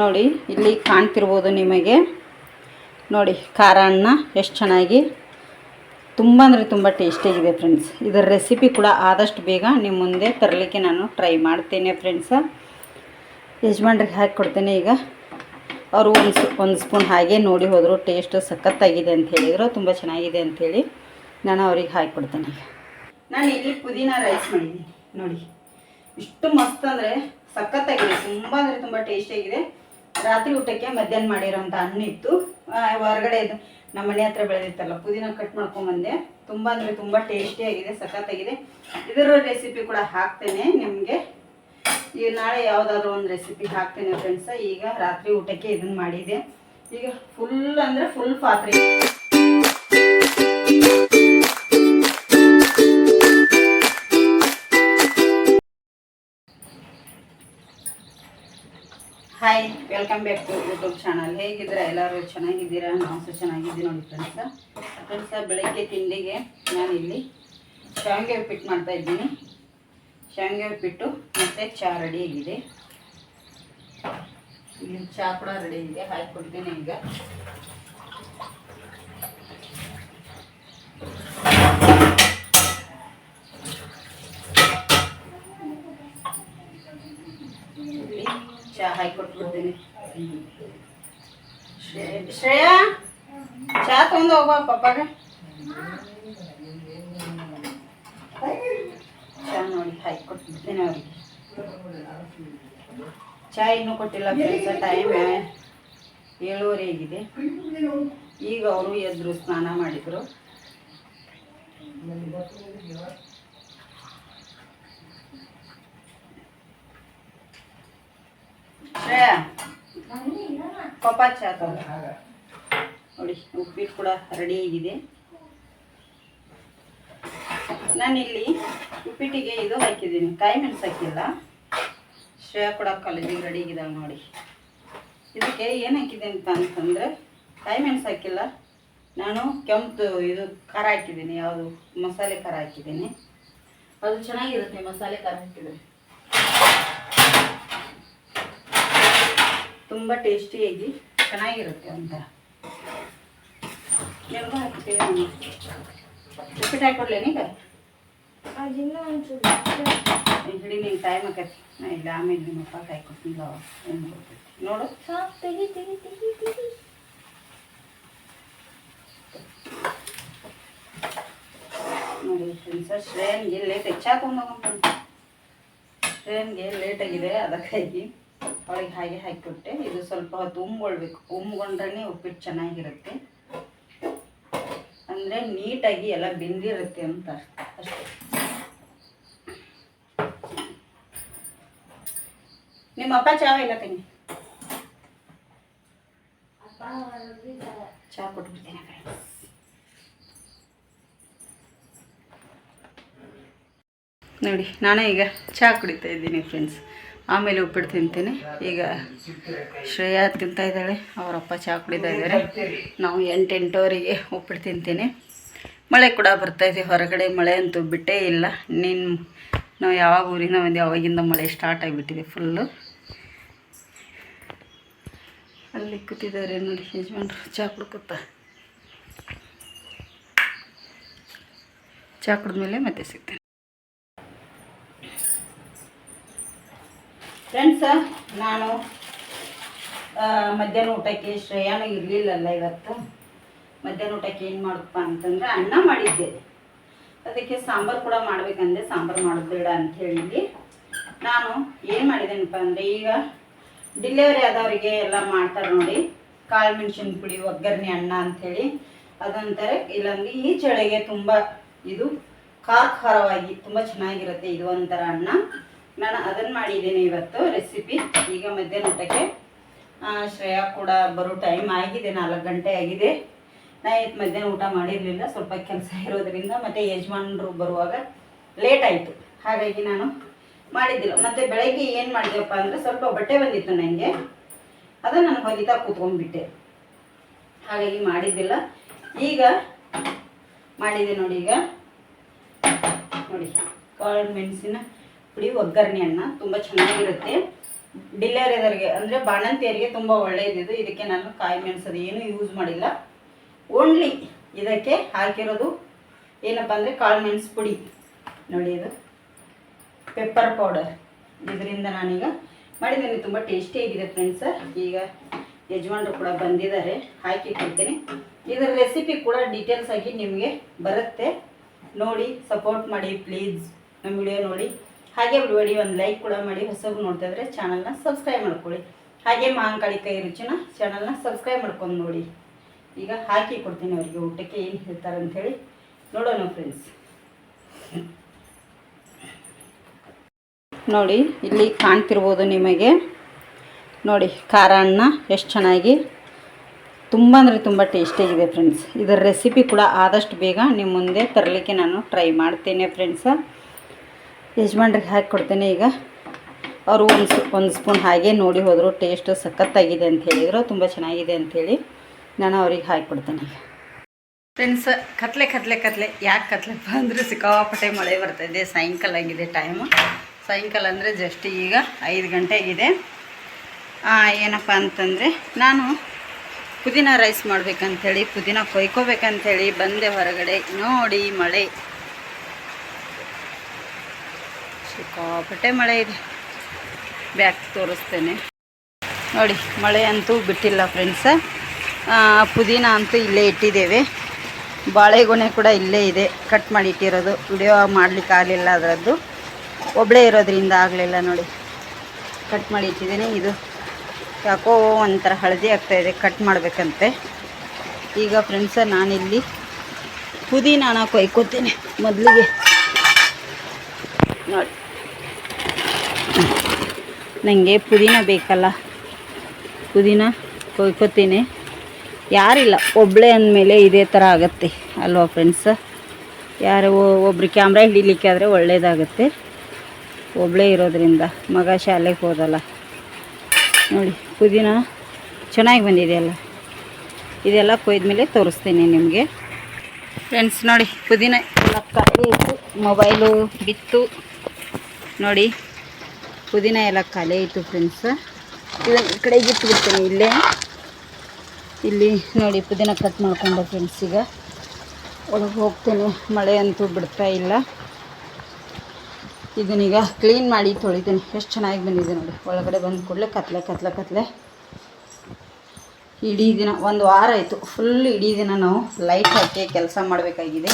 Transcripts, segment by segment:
ನೋಡಿ, ಇಲ್ಲಿ ಕಾಣ್ತಿರ್ಬೋದು ನಿಮಗೆ. ನೋಡಿ ಖಾರ ಅನ್ನ ಎಷ್ಟು ಚೆನ್ನಾಗಿ. ತುಂಬ ಅಂದರೆ ತುಂಬ ಟೇಸ್ಟಿಯಾಗಿದೆ ಫ್ರೆಂಡ್ಸ್ ಇದರ ರೆಸಿಪಿ ಕೂಡ ಆದಷ್ಟು ಬೇಗ ನಿಮ್ಮ ಮುಂದೆ ತರಲಿಕ್ಕೆ ನಾನು ಟ್ರೈ ಮಾಡ್ತೇನೆ ಫ್ರೆಂಡ್ಸ ಯಜಮಾನ್ರಿಗೆ ಹಾಕಿ ಕೊಡ್ತೇನೆ ಈಗ. ಅವರು ಒಂದು ಒಂದು ಸ್ಪೂನ್ ಹಾಗೆ ನೋಡಿ ಹೋದರು ಟೇಸ್ಟ್ ಸಖತ್ತಾಗಿದೆ ಅಂತ ಹೇಳಿದರು, ತುಂಬ ಚೆನ್ನಾಗಿದೆ ಅಂಥೇಳಿ ನಾನು ಅವ್ರಿಗೆ ಹಾಕಿ ಕೊಡ್ತೇನೆ ಈಗ. ನಾನು ಇಲ್ಲಿ ಪುದೀನ ರೈಸ್ ಮಾಡಿದ್ದೀನಿ. ನೋಡಿ, ಇಷ್ಟು ಮಸ್ತ್ ಅಂದರೆ ಸಖತ್ತಾಗಿದೆ, ತುಂಬ ಅಂದರೆ ತುಂಬ ಟೇಸ್ಟಿಯಾಗಿದೆ ರಾತ್ರಿ ಊಟಕ್ಕೆ ಮಧ್ಯಾಹ್ನ ಮಾಡಿರೋಂಥ ಹಣ್ಣು ಇತ್ತು. ಹೊರಗಡೆ ಇದು ನಮ್ಮ ಮನೆ ಹತ್ರ ಬೆಳೆದಿತ್ತಲ್ಲ, ಪುದೀನ ಕಟ್ ಮಾಡ್ಕೊಂಬಂದೆ ತುಂಬ ಅಂದರೆ ತುಂಬ ಟೇಸ್ಟಿಯಾಗಿದೆ ಸಖತ್ತಾಗಿದೆ. ಇದರ ರೆಸಿಪಿ ಕೂಡ ಹಾಕ್ತೇನೆ ನಿಮಗೆ. ಈಗ ನಾಳೆ ಯಾವುದಾದ್ರೂ ಒಂದು ರೆಸಿಪಿ ಹಾಕ್ತೇನೆ ಫ್ರೆಂಡ್ಸ ಈಗ ರಾತ್ರಿ ಊಟಕ್ಕೆ ಇದನ್ನು ಮಾಡಿದೆ. ಈಗ ಫುಲ್ ಅಂದರೆ ಫುಲ್ ಪಾತ್ರೆ. Hi welcome back to YouTube channel ಹೇಗಿದ್ದೀರಾ? ಎಲ್ಲರೂ ಚೆನ್ನಾಗಿದ್ದೀರಾ? ನಾವು ಸಹ ಚೆನ್ನಾಗಿದ್ದೀವಿ ನೋಡಿ ಫ್ರೆಂಡ್ಸ ಫ್ರೆಂಡ್ಸ ಬೆಳಗ್ಗೆ ತಿಂಡಿಗೆ ನಾನಿಲ್ಲಿ ಶಾವಿಗೆ ಉಪ್ಪಿಟ್ಟು ಮಾಡ್ತಾ ಇದ್ದೀನಿ. ಶಾವಿಗೆ ಉಪ್ಪಿಟ್ಟು ಮತ್ತು ಚಹಾ ರೆಡಿ ಆಗಿದೆ. ಇಲ್ಲಿ ಚಹಾ ಕೂಡ ರೆಡಿ ಇದೆ ಹಾಕಿಕೊಡ್ತೀನಿ ಈಗ. ಚಹಾ ಹಾಕಿಕೊಟ್ಬಿಡ್ತೀನಿ ಶ್ರೇ- ಶ್ರೇಯಾ ಚಹಾ ತೊಗೊಂಡು ಹೋಗುವ ಪಪ್ಪಾಗೆ. ಚಹಾ ನೋಡಿ ಹಾಕಿಕೊಟ್ಬಿಡ್ತೀನಿ ಅವ್ರಿಗೆ. ಚಹಾ ಇನ್ನೂ ಕೊಟ್ಟಿಲ್ಲ ಕೆಲಸ ಟೈಮ್ ಏಳುವರೆ ಆಗಿದೆ. ಈಗ ಅವರು ಎದ್ರು ಸ್ನಾನ ಮಾಡಿದರು ಶ್ರೇಯಾ ತಗೋ. ನೋಡಿ ಉಪ್ಪಿಟ್ಟು ಕೂಡ ರೆಡಿ ಆಗಿದೆ. ನಾನಿಲ್ಲಿ ಉಪ್ಪಿಟ್ಟಿಗೆ ಇದು ಹಾಕಿದ್ದೀನಿ. ಕಾಯಿ ಮೆಣಸು ಹಾಕಿಲ್ಲ ಶ್ರೇಯಾ ಕೂಡ ಕಾಲೇಜಿಗೆ ರೆಡಿ ಆಗಿದ್ದಾಳೆ ನೋಡಿ. ಇದಕ್ಕೆ ಏನು ಹಾಕಿದೆ ಅಂತ ಅಂತಂದರೆ ಕಾಯಿ ಮೆಣಸು ಹಾಕಿಲ್ಲ ನಾನು ಕೆಂಪು ಇದು ಖಾರ ಹಾಕಿದ್ದೀನಿ ಯಾವುದು ಮಸಾಲೆ ಖಾರ ಹಾಕಿದ್ದೀನಿ. ಅದು ಚೆನ್ನಾಗಿರುತ್ತೆ ಮಸಾಲೆ ಖಾರ ಹಾಕಿದರೆ. ತುಂಬ ಟೇಸ್ಟಿಯಾಗಿ ಚೆನ್ನಾಗಿರುತ್ತೆ ಒಂಥರ ನಿಮಗೂ ಹಾಕ್ತೀವಿ ನಾನು ಉಪ್ಪಿಟ್ಟು ಹಾಕ್ಕೊಡ್ಲೇನು ಈಗ ಒಂಚೂರು. ಹಿಡಿ ನಿಂಗೆ ಟೈಮ್ ಆಕೈತಿ ನಾ ಇಲ್ಲ ಆಮೇಲೆ ನಿಮ್ಮ ಅಪ್ಪ ಕಾಯ್ಕೊಡ್ತೀನಿ ಏನು ಕೊಡ್ತೈತಿ ನೋಡು. ನೋಡಿ ಫ್ರೆಂಡ್ಸ ಶ್ರೇಯನ್ಗೆ ಲೇಟ್ ಚಾ ತೊಗೊಂಡೋಗಂತ ಶ್ರೇಯನ್ಗೆ ಲೇಟ್ ಆಗಿದೆ ಅದಕ್ಕಾಗಿ. ಅವಳಿಗೆ ಹಾಗೆ ಹಾಕಿಬಿಟ್ಟೆ. ಇದು ಸ್ವಲ್ಪ ಹೊತ್ತು ಉಮ್ಗೊಳ್ಬೇಕು ಉಮ್ಗೊಂಡ್ರೆ ಉಪ್ಪಿಟ್ಟು ಚೆನ್ನಾಗಿರುತ್ತೆ. ಅಂದರೆ ನೀಟಾಗಿ ಎಲ್ಲ ಬೆಂದಿರುತ್ತೆ ಅಂತ ಅಷ್ಟೇ. ನಿಮ್ಮ ಅಪ್ಪ ಚಹಾ ಇಲ್ಲ ತಂಗಿ ಚಹಾ ಕೊಟ್ಬಿಡ್ತೀನಿ. ನೋಡಿ ನಾನೇ ಈಗ ಚಹಾ ಕುಡಿತಾ ಇದ್ದೀನಿ ಫ್ರೆಂಡ್ಸ್ ಆಮೇಲೆ ಉಪ್ಪಿಟ್ಟು ತಿಂತೀನಿ. ಈಗ ಶ್ರೇಯಾ ತಿಂತಾ ಇದ್ದಾಳೆ ಅವರಪ್ಪ ಚಹಾ ಕುಡಿತಾ ಇದ್ದಾರೆ. ನಾವು ಎಂಟು ಎಂಟುವರೆಗೆ ಉಪ್ಪಿಟ್ಟು ತಿಂತೀನಿ. ಮಳೆ ಕೂಡ ಬರ್ತಾಯಿದೆ ಹೊರಗಡೆ ಮಳೆ ಅಂತೂ ಬಿಟ್ಟೇ ಇಲ್ಲ. ನಿನ್ನ ನಾವು ಯಾವಾಗ ಊರಿಂದ ಬಂದು ಅವಾಗಿಂದ ಮಳೆ ಸ್ಟಾರ್ಟ್ ಆಗಿಬಿಟ್ಟಿದೆ ಫುಲ್ಲು ಅಲ್ಲಿ ಕೂತಿದ್ದಾರೆ ನೋಡಿ ಯಜಮಾನ್ರು ಚಹಾ ಕುಡ್ಕೊತ. ಚಹಾ ಕುಡಿದ್ಮೇಲೆ ಮತ್ತೆ ಸಿಗ್ತೇನೆ. ಫ್ರೆಂಡ್ಸ ನಾನು ಮಧ್ಯಾಹ್ನ ಊಟಕ್ಕೆ ಶ್ರೇಯಾನು ಇರಲಿಲ್ಲಲ್ಲ ಇವತ್ತು. ಮಧ್ಯಾಹ್ನ ಊಟಕ್ಕೆ ಏನು ಮಾಡಪ್ಪ ಅಂತಂದ್ರೆ ಅನ್ನ ಮಾಡಿದ್ದೆ. ಅದಕ್ಕೆ ಸಾಂಬಾರು ಕೂಡ ಮಾಡಬೇಕಂದ್ರೆ ಸಾಂಬಾರು ಮಾಡೋದು ಬೇಡ ಅಂತ ಹೇಳಿ ನಾನು ಏನು ಮಾಡಿದ್ದೇನಪ್ಪ ಅಂದರೆ ಈಗ ಡಿಲಿವರಿ ಆದವರಿಗೆ ಎಲ್ಲ ಮಾಡ್ತಾರೆ ನೋಡಿ. ಕಾಳು ಮೆಣಸಿನ ಪುಡಿ, ಒಗ್ಗರಣೆ ಅನ್ನ ಅಂಥೇಳಿ ಅದಂತಾರೆ ಇಲ್ಲಂದ್ರೆ ಈ ಚಳಿಗೆ ತುಂಬ ಇದು ಖಾರ ಖಾರವಾಗಿ ತುಂಬ ಚೆನ್ನಾಗಿರುತ್ತೆ ಇದು ಒಂಥರ ಅನ್ನ. ನಾನು ಅದನ್ನು ಮಾಡಿದ್ದೀನಿ ಇವತ್ತು ರೆಸಿಪಿ ಈಗ ಮಧ್ಯಾಹ್ನ ಊಟಕ್ಕೆ ಶ್ರೇಯಾ ಕೂಡ ಬರೋ ಟೈಮ್ ಆಗಿದೆ, ನಾಲ್ಕು ಗಂಟೆ ಆಗಿದೆ. ನಾ ಇವತ್ತು ಮಧ್ಯಾಹ್ನ ಊಟ ಮಾಡಿರಲಿಲ್ಲ, ಸ್ವಲ್ಪ ಕೆಲಸ ಇರೋದ್ರಿಂದ, ಮತ್ತು ಯಜಮಾನರು ಬರುವಾಗ ಲೇಟ್ ಆಯಿತು. ಹಾಗಾಗಿ ನಾನು ಮಾಡಿದ್ದಿಲ್ಲ. ಮತ್ತು ಬೆಳಗ್ಗೆ ಏನು ಮಾಡಿದೆಪ್ಪ ಅಂದರೆ, ಸ್ವಲ್ಪ ಬಟ್ಟೆ ಬಂದಿತ್ತು ನನಗೆ ಅದು ನಾನು ಹೊಲಿತಾ ಕೂತ್ಕೊಂಡ್ಬಿಟ್ಟೆ. ಹಾಗಾಗಿ ಮಾಡಿದ್ದಿಲ್ಲ. ಈಗ ಮಾಡಿದೆ ನೋಡಿ ಈಗ. ನೋಡಿ, ಕಾಳು ಮೆಣಸಿನ ಪುಡಿ ಒಗ್ಗರಣೆ ಅನ್ನ ತುಂಬ ಚೆನ್ನಾಗಿರುತ್ತೆ. ಡಿಲಿವರಿದವರಿಗೆ ಅಂದರೆ ಬಾಣಂತಿಯರಿಗೆ ತುಂಬ ಒಳ್ಳೆಯದಿದೆ ಇದಕ್ಕೆ ನಾನು ಕಾಯಿ ಮೆಣಸದು ಏನು ಯೂಸ್ ಮಾಡಿಲ್ಲ. ಓನ್ಲಿ ಇದಕ್ಕೆ ಹಾಕಿರೋದು ಏನಪ್ಪ ಅಂದರೆ ಕಾಳು ಮೆಣಸು ಪುಡಿ. ನೋಡಿ ಇದು. ಪೆಪ್ಪರ್ ಪೌಡರ್ ಇದರಿಂದ ನಾನೀಗ ಮಾಡಿದ್ದೀನಿ. ತುಂಬ ಟೇಸ್ಟಿಯಾಗಿದೆ ಫ್ರೆಂಡ್ಸ್ ಈಗ ಯಜಮಾನರು ಕೂಡ ಬಂದಿದ್ದಾರೆ. ಹಾಕಿ ಕೊಡ್ತೀನಿ ಇದರ ರೆಸಿಪಿ ಕೂಡ ಡೀಟೇಲ್ಸ್ ಆಗಿ ನಿಮಗೆ ಬರುತ್ತೆ. ನೋಡಿ ಸಪೋರ್ಟ್ ಮಾಡಿ ಪ್ಲೀಸ್ ನಮ್ಮ ವಿಡಿಯೋ ನೋಡಿ. ಹಾಗೆ ವಿಡಿಯೋ ಒಂದು ಲೈಕ್ ಕೂಡ ಮಾಡಿ, ಹೊಸಬ್ರು ನೋಡ್ತಾ ಇದ್ರೆ ಚಾನಲ್ನ ಸಬ್ಸ್ಕ್ರೈಬ್ ಮಾಡ್ಕೊಳ್ಳಿ. ಹಾಗೆ ಮಾಂಕಾಳಿ ಕೈ ರುಚಿನ ಚಾನಲ್ನ ಸಬ್ಸ್ಕ್ರೈಬ್ ಮಾಡ್ಕೊಂಡು ನೋಡಿ. ಈಗ ಹಾಕಿ ಕೊಡ್ತೀನಿ ಅವರಿಗೆ, ಊಟಕ್ಕೆ ಏನು ಹೇಳ್ತಾರೆ ಅಂಥೇಳಿ ನೋಡೋಣ ಫ್ರೆಂಡ್ಸ್ ನೋಡಿ, ಇಲ್ಲಿ ಕಾಣ್ತಿರ್ಬೋದು ನಿಮಗೆ. ನೋಡಿ, ಖಾರ ಅನ್ನ ಎಷ್ಟು ಚೆನ್ನಾಗಿ, ತುಂಬ ಅಂದರೆ ತುಂಬ ಟೇಸ್ಟಿಯಾಗಿದೆ ಫ್ರೆಂಡ್ಸ್ ಇದರ ರೆಸಿಪಿ ಕೂಡ ಆದಷ್ಟು ಬೇಗ ನಿಮ್ಮ ಮುಂದೆ ತರಲಿಕ್ಕೆ ನಾನು ಟ್ರೈ ಮಾಡ್ತೇನೆ ಫ್ರೆಂಡ್ಸ ಯಜಮಾನ್ರಿಗೆ ಹಾಕಿ ಕೊಡ್ತೇನೆ ಈಗ. ಅವರು ಒಂದು ಒಂದು ಸ್ಪೂನ್ ಹಾಗೆ ನೋಡಿ ಹೋದರು, ಟೇಸ್ಟು ಸಖತ್ತಾಗಿದೆ ಅಂತ ಹೇಳಿದರು, ತುಂಬ ಚೆನ್ನಾಗಿದೆ ಅಂಥೇಳಿ ನಾನು ಅವ್ರಿಗೆ ಹಾಕಿ ಕೊಡ್ತೇನೆ ಈಗ. ಫ್ರೆಂಡ್ಸ್ ಕತ್ಲೆ ಕತ್ಲೆ ಕತ್ಲೆ. ಯಾಕೆ ಕತ್ಲೆಪ್ಪ ಅಂದರೆ ಸಿಕ್ಕಾಪಟ್ಟೆ ಮಳೆ ಬರ್ತಾಯಿದೆ ಸಾಯಂಕಾಲ ಆಗಿದೆ ಟೈಮು ಸಾಯಂಕಾಲ ಅಂದರೆ ಜಸ್ಟ್ ಈಗ ಐದು ಗಂಟೆ ಆಗಿದೆ. ಏನಪ್ಪ ಅಂತಂದರೆ ನಾನು ಪುದೀನ ರೈಸ್ ಮಾಡ್ಬೇಕಂಥೇಳಿ ಪುದೀನ ಕೊಯ್ಕೋಬೇಕಂಥೇಳಿ ಬಂದೆ ಹೊರಗಡೆ. ನೋಡಿ ಮಳೆ. ಸಿಕ್ಕಾಪಟ್ಟೆ ಮಳೆ ಇದೆ. ಬ್ಯಾಕ್ ತೋರಿಸ್ತೇನೆ. ನೋಡಿ, ಮಳೆ ಅಂತೂ ಬಿಟ್ಟಿಲ್ಲ ಫ್ರೆಂಡ್ಸ ಪುದೀನ ಅಂತೂ ಇಲ್ಲೇ ಇಟ್ಟಿದ್ದೇವೆ. ಬಾಳೆಗೊನೆ ಕೂಡ ಇಲ್ಲೇ ಇದೆ. ಕಟ್ ಮಾಡಿ ಇಟ್ಟಿರೋದು. ವಿಡಿಯೋ ಮಾಡಲಿಕ್ಕೆ ಆಗಲಿಲ್ಲ ಅದರದ್ದು. ಒಬ್ಬಳೇ ಇರೋದ್ರಿಂದ ಆಗಲಿಲ್ಲ ನೋಡಿ. ಕಟ್ ಮಾಡಿ ಇಟ್ಟಿದ್ದೀನಿ. ಇದು ಯಾಕೋ ಒಂಥರ ಹಳದಿ ಆಗ್ತಾಯಿದೆ ಕಟ್ ಮಾಡಬೇಕಂತೆ. ಈಗ ಫ್ರೆಂಡ್ಸ ನಾನಿಲ್ಲಿ ಪುದೀನಾನ ಕೊಯ್ಕೋತೀನಿ ಮೊದಲಿಗೆ. ನೋಡಿ. ನನಗೆ ಪುದೀನ ಬೇಕಲ್ಲ. ಪುದೀನ ಕೊಯ್ಕೋತೀನಿ ಯಾರಿಲ್ಲ ಒಬ್ಬಳೇ ಅಂದಮೇಲೆ ಇದೇ ಥರ ಆಗುತ್ತೆ ಅಲ್ವಾ ಫ್ರೆಂಡ್ಸ ಯಾರು ಒಬ್ರು ಕ್ಯಾಮ್ರಾ ಹಿಡಿಲಿಕ್ಕೆ ಆದರೆ ಒಳ್ಳೇದಾಗುತ್ತೆ. ಒಬ್ಬಳೇ ಇರೋದ್ರಿಂದ, ಮಗ ಶಾಲೆಗೆ ಹೋದಲ್ಲ. ನೋಡಿ, ಪುದೀನ ಚೆನ್ನಾಗಿ ಬಂದಿದೆಯಲ್ಲ ಇದೆಲ್ಲ ಕೊಯ್ದ್ಮೇಲೆ ತೋರಿಸ್ತೀನಿ ನಿಮಗೆ. ಫ್ರೆಂಡ್ಸ್ ನೋಡಿ, ಪುದೀನ ಎಲ್ಲ ಮೊಬೈಲು ಬಿತ್ತು. ನೋಡಿ. ಪುದೀನ ಎಲ್ಲ ಖಾಲಿ ಆಯಿತು ಫ್ರೆಂಡ್ಸ್ ಇದನ್ನು ಕಡೆಗೆ ಇಟ್ಬಿಡ್ತೀನಿ ಇಲ್ಲೇ. ಇಲ್ಲಿ ನೋಡಿ ಪುದೀನ ಕಟ್ ಮಾಡ್ಕೊಂಡೆ ಫ್ರೆಂಡ್ಸ್ ಈಗ. ಒಳಗೆ ಹೋಗ್ತೀನಿ. ಮಳೆ ಅಂತೂ ಬಿಡ್ತಾ ಇಲ್ಲ. ಇದನ್ನೀಗ ಕ್ಲೀನ್ ಮಾಡಿ ತೊಳಿತೀನಿ. ಎಷ್ಟು ಚೆನ್ನಾಗಿ ಬಂದಿದೆ ನೋಡಿ. ಒಳಗಡೆ ಬಂದ ಕೂಡಲೇ ಕತ್ಲೆ ಕತ್ಲೆ ಕತ್ಲೆ. ಇಡೀ ದಿನ ಒಂದು ವಾರ ಆಯಿತು. ಫುಲ್ ಇಡೀ ದಿನ ನಾವು ಲೈಟ್ ಹಾಕಿ ಕೆಲಸ ಮಾಡಬೇಕಾಗಿದೆ.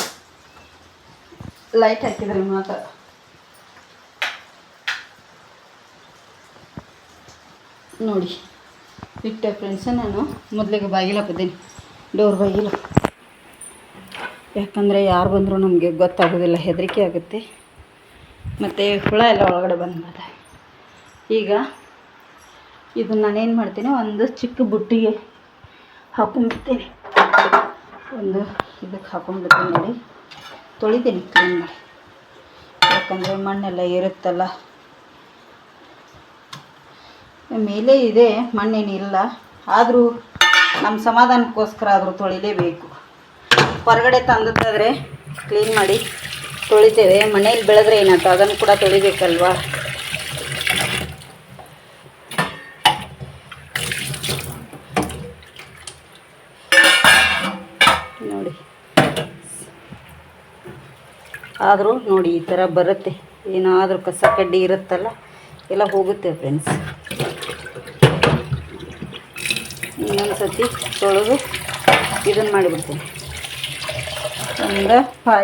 ಲೈಟ್ ಹಾಕಿದ್ರೆ ಮಾತ್ರ ನೋಡಿ. ಇಟ್ಟೆ ಫ್ರೆಂಡ್ಸ ನಾನು. ಮೊದಲಿಗೆ ಬಾಗಿಲ ಹಾಕಿದ್ದೀನಿ. ಡೋರ್ ಬಾಗಿಲು. ಯಾಕಂದರೆ ಯಾರು ಬಂದರೂ ನಮಗೆ ಗೊತ್ತಾಗೋದಿಲ್ಲ. ಹೆದರಿಕೆ ಆಗುತ್ತೆ. ಮತ್ತು ಹುಳ ಎಲ್ಲ ಒಳಗಡೆ ಬಂದ್ಬಿಡುತ್ತೆ ಈಗ ಇದು ನಾನೇನು ಮಾಡ್ತೀನಿ, ಒಂದು ಚಿಕ್ಕ ಬುಟ್ಟಿಗೆ ಹಾಕೊಂಡ್ಬಿಡ್ತೀನಿ. ಒಂದು ಇದಕ್ಕೆ ಹಾಕೊಂಡ್ಬಿಡ್ತೀನಿ ನೋಡಿ. ತೊಳಿತೀನಿ ಕ್ಲೀನ್ ಮಾಡಿ. ಯಾಕಂದರೆ ಮಣ್ಣೆಲ್ಲ ಇರುತ್ತಲ್ಲ ಮೇಲೆ ಇದೆ ಮಣ್ಣೇನಿಲ್ಲ ಆದರೂ ನಮ್ಮ ಸಮಾಧಾನಕ್ಕೋಸ್ಕರ ಆದರೂ ತೊಳಿಲೇಬೇಕು. ಹೊರಗಡೆ ತಂದದ್ದಾದರೆ ಕ್ಲೀನ್ ಮಾಡಿ ತೊಳಿತೇವೆ. ಮನೇಲಿ ಬೆಳೆದ್ರೆ ಏನಾಯ್ತು? ಅದನ್ನು ಕೂಡ ತೊಳಿಬೇಕಲ್ವಾ? ನೋಡಿ. ಆದರೂ ನೋಡಿ ಈ ಥರ ಬರುತ್ತೆ. ಏನಾದರೂ ಕಸ ಕಡ್ಡಿ ಇರುತ್ತಲ್ಲ, ಎಲ್ಲ ಹೋಗುತ್ತೆ ಫ್ರೆಂಡ್ಸ್ ಇನ್ನೊಂದು ಸತಿ ತೊಳೆದು ಇದನ್ನು ಮಾಡಿಬಿಡ್ತೀನಿ. ಒಂದು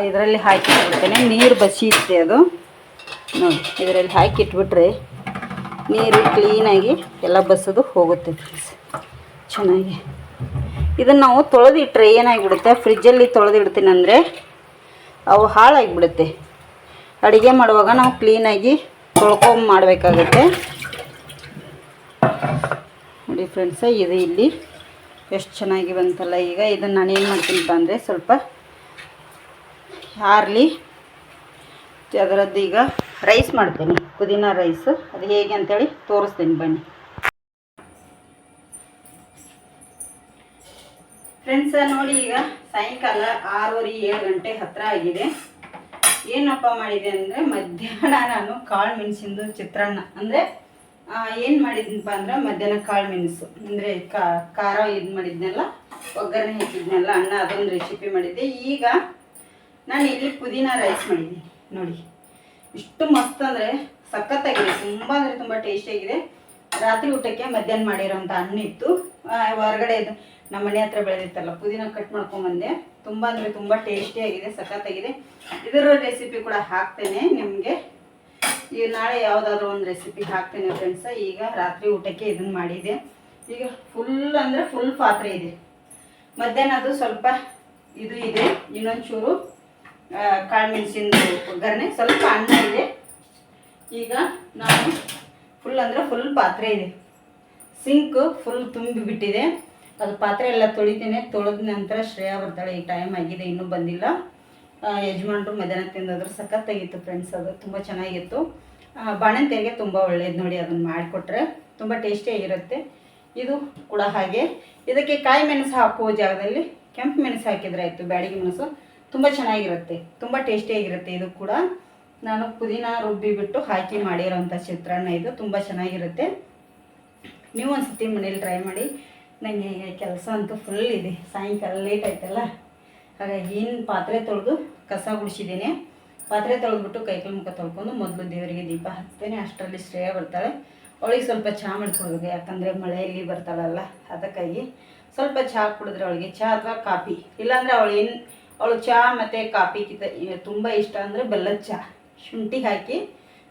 ಇದರಲ್ಲಿ ಹಾಕಿ ಇಟ್ಬಿಡ್ತೇನೆ ನೀರು ಬಸಿಯುತ್ತೆ ಅದು. ನೋಡಿ, ಇದರಲ್ಲಿ ಹಾಕಿ ಇಟ್ಬಿಟ್ರೆ ನೀರು ಕ್ಲೀನಾಗಿ ಎಲ್ಲ ಬಸದು ಹೋಗುತ್ತೆ ಚೆನ್ನಾಗಿ. ಇದನ್ನು ನಾವು ತೊಳೆದಿಟ್ರೆ ಏನಾಗಿಬಿಡುತ್ತೆ? ಫ್ರಿಜ್ಜಲ್ಲಿ ತೊಳೆದಿಡ್ತೀನಿ ಅಂದರೆ ಅವು ಹಾಳಾಗಿಬಿಡುತ್ತೆ. ಅಡುಗೆ ಮಾಡುವಾಗ ನಾವು ಕ್ಲೀನಾಗಿ ತೊಳ್ಕೊಂಬ ಮಾಡಬೇಕಾಗುತ್ತೆ. ನೋಡಿ ಫ್ರೆಂಡ್ಸ ಇದು ಇಲ್ಲಿ ಎಷ್ಟು ಚೆನ್ನಾಗಿ ಬಂತಲ್ಲ ಈಗ. ಇದನ್ನು ನಾನೇನು ಮಾಡ್ತೀನಿ ಅಂದರೆ ಸ್ವಲ್ಪ ಹಾರಲಿ ಅದರದ್ದು ಈಗ ರೈಸ್ ಮಾಡ್ತೀನಿ, ಪುದೀನ ರೈಸ್ ಅದು ಹೇಗೆ ಅಂತೇಳಿ ತೋರಿಸ್ತೀನಿ ಬನ್ನಿ. ಫ್ರೆಂಡ್ಸ ನೋಡಿ ಈಗ ಸಾಯಂಕಾಲ ಆರೂವರೆ ಏಳು ಗಂಟೆ ಹತ್ತಿರ ಆಗಿದೆ. ಏನಪ್ಪ ಮಾಡಿದೆ ಅಂದರೆ ಮಧ್ಯಾಹ್ನ ನಾನು ಕಾಳು ಮೆಣಸಿಂದು ಚಿತ್ರಾನ್ನ. ಅಂದರೆ ಏನು ಮಾಡಿದ್ನಪ್ಪ ಅಂದ್ರೆ ಮಧ್ಯಾಹ್ನ ಕಾಳು ಮೆಣಸು. ಅಂದರೆ ಖಾರ ಇದು ಮಾಡಿದ್ನೆಲ್ಲ, ಒಗ್ಗರಣೆ ಹಾಕಿದ್ನೆಲ್ಲ, ಅನ್ನ ಅದೊಂದು ರೆಸಿಪಿ ಮಾಡಿದ್ದೆ. ಈಗ ನಾನು ಇಲ್ಲಿ ಪುದೀನ ರೈಸ್ ಮಾಡಿದ್ದೀನಿ. ನೋಡಿ, ಇಷ್ಟು ಮಸ್ತ್ ಅಂದರೆ ಸಖತ್ತಾಗಿದೆ. ತುಂಬ ಅಂದರೆ ತುಂಬ ಟೇಸ್ಟಿಯಾಗಿದೆ ರಾತ್ರಿ ಊಟಕ್ಕೆ ಮಧ್ಯಾಹ್ನ ಮಾಡಿರೋಂಥ ಹಣ್ಣು ಇತ್ತು. ಹೊರಗಡೆ ನಮ್ಮ ಮನೆ ಹತ್ರ ಬೆಳೆದಿತ್ತಲ್ಲ, ಪುದೀನ ಕಟ್ ಮಾಡ್ಕೊಂಬಂದೆ ತುಂಬ ಅಂದರೆ ತುಂಬ ಟೇಸ್ಟಿಯಾಗಿದೆ ಸಖತ್ತಾಗಿದೆ. ಇದರ ರೆಸಿಪಿ ಕೂಡ ಹಾಕ್ತೇನೆ ನಿಮಗೆ. ಈಗ ನಾಳೆ ಯಾವುದಾದ್ರೂ ಒಂದು ರೆಸಿಪಿ ಹಾಕ್ತೇನೆ ಫ್ರೆಂಡ್ಸ ಈಗ ರಾತ್ರಿ ಊಟಕ್ಕೆ ಇದನ್ನು ಮಾಡಿದೆ. ಈಗ ಫುಲ್ ಅಂದರೆ ಫುಲ್ ಪಾತ್ರೆ ಇದೆ. ಮಧ್ಯಾಹ್ನ ಅದು ಸ್ವಲ್ಪ ಇದು ಇದೆ ಇನ್ನೊಂದು ಚೂರು ಕಾಳು ಮೆಣಸಿನ ಒಗ್ಗರಣೆ. ಸ್ವಲ್ಪ ಅನ್ನ ಇದೆ. ಈಗ ನಾನು ಫುಲ್ ಅಂದರೆ ಫುಲ್ ಪಾತ್ರೆ ಇದೆ. ಸಿಂಕ್ ಫುಲ್ ತುಂಬಿ ಬಿಟ್ಟಿದೆ ಅದು ಪಾತ್ರೆ ಎಲ್ಲ ತೊಳಿತೀನಿ. ತೊಳೆದ ನಂತರ ಶ್ರೇಯಾ ಬರ್ತಾಳೆ ಈ ಟೈಮ್ ಆಗಿದೆ, ಇನ್ನೂ ಬಂದಿಲ್ಲ. ಯಜಮಾನ್ರು ಮಧ್ಯಾಹ್ನ ತಿಂದಾದ್ರು ಸಖತ್ತಾಗಿತ್ತು ಫ್ರೆಂಡ್ಸ್ ಅದು, ತುಂಬ ಚೆನ್ನಾಗಿತ್ತು. ಬಾಣಂತಿಯರಿಗೆ ತುಂಬ ಒಳ್ಳೇದು ನೋಡಿ ಅದನ್ನು ಮಾಡಿಕೊಟ್ರೆ, ತುಂಬ ಟೇಸ್ಟಿಯಾಗಿರುತ್ತೆ ಇದು ಕೂಡ ಹಾಗೆ. ಇದಕ್ಕೆ ಕಾಯಿ ಮೆಣಸು ಹಾಕುವ ಜಾಗದಲ್ಲಿ ಕೆಂಪು ಮೆಣಸು ಹಾಕಿದ್ರೆ ಆಯಿತು, ಬ್ಯಾಡಿಗೆ ಮೆಣಸು. ತುಂಬ ಚೆನ್ನಾಗಿರುತ್ತೆ, ತುಂಬ ಟೇಸ್ಟಿಯಾಗಿರುತ್ತೆ ಇದು ಕೂಡ. ನಾನು ಪುದೀನ ರುಬ್ಬಿ ಬಿಟ್ಟು ಹಾಕಿ ಮಾಡಿರೋಂಥ ಚಿತ್ರಾನ್ನ ಇದು, ತುಂಬ ಚೆನ್ನಾಗಿರುತ್ತೆ. ನೀವು ಒಂದ್ಸತಿ ಮನೇಲಿ ಟ್ರೈ ಮಾಡಿ. ನನಗೆ ಕೆಲಸ ಅಂತೂ ಫುಲ್ ಇದೆ, ಸಾಯಂಕಾಲ ಲೇಟ್ ಆಯ್ತಲ್ಲ. ಹಾಗಾಗಿ ಏನು ಪಾತ್ರೆ ತೊಳೆದು ಕಸ ಗುಡಿಸಿದ್ದೀನಿ. ಪಾತ್ರೆ ತೊಳೆದ್ಬಿಟ್ಟು ಕೈಕಲ್ ಮುಖ ತೊಳ್ಕೊಂಡು ಮೊದಲು ದೇವರಿಗೆ ದೀಪ ಹಚ್ತೇನೆ ಅಷ್ಟರಲ್ಲಿ ಶ್ರೇಯ ಬರ್ತಾಳೆ. ಅವಳಿಗೆ ಸ್ವಲ್ಪ ಚಹಾ ಮಾಡಿಕೊಡ್ಬೇಕು ಯಾಕಂದರೆ ಮಳೆಯಲ್ಲಿ ಬರ್ತಾಳಲ್ಲ, ಅದಕ್ಕಾಗಿ ಸ್ವಲ್ಪ ಚಹಾ ಕುಡಿದ್ರೆ ಅವಳಿಗೆ ಚಹಾ ಅಥವಾ ಕಾಫಿ. ಇಲ್ಲಾಂದರೆ ಅವಳು ಏನು, ಅವಳು ಚಹಾ ಮತ್ತು ಕಾಫಿ ಕಿತ ತುಂಬ ಇಷ್ಟ ಅಂದರೆ ಬೆಲ್ಲದ ಚಹಾ ಶುಂಠಿ ಹಾಕಿ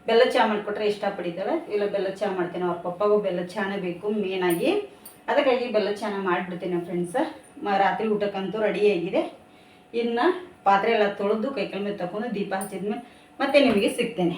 ಬೆಲ್ಲದ ಚಹಾ ಮಾಡಿಕೊಟ್ರೆ ಇಷ್ಟಪಡಿತಾಳೆ. ಇಲ್ಲ, ಬೆಲ್ಲದ ಚಹಾ ಮಾಡ್ತೇನೆ. ಅವ್ರ ಪಪ್ಪಗೂ ಬೆಲ್ಲದ ಚಹಾನೇ ಬೇಕು ಮೇನಾಗಿ. ಅದಕ್ಕಾಗಿ ಬೆಲ್ಲದ ಚಹಾನ ಮಾಡಿಬಿಡ್ತೀನಿ ಫ್ರೆಂಡ್ಸ ರಾತ್ರಿ ಊಟಕ್ಕಂತೂ ರೆಡಿಯಾಗಿದೆ ಇನ್ನು ಪಾತ್ರೆ ಎಲ್ಲ ತೊಳೆದು ಕೈಕಾಲ ಮೇಲೆ ತಗೊಂಡು ದೀಪ ಹಚ್ಚಿದ್ಮೇಲೆ ಮತ್ತೆ ನಿಮಗೆ ಸಿಗ್ತೇನೆ.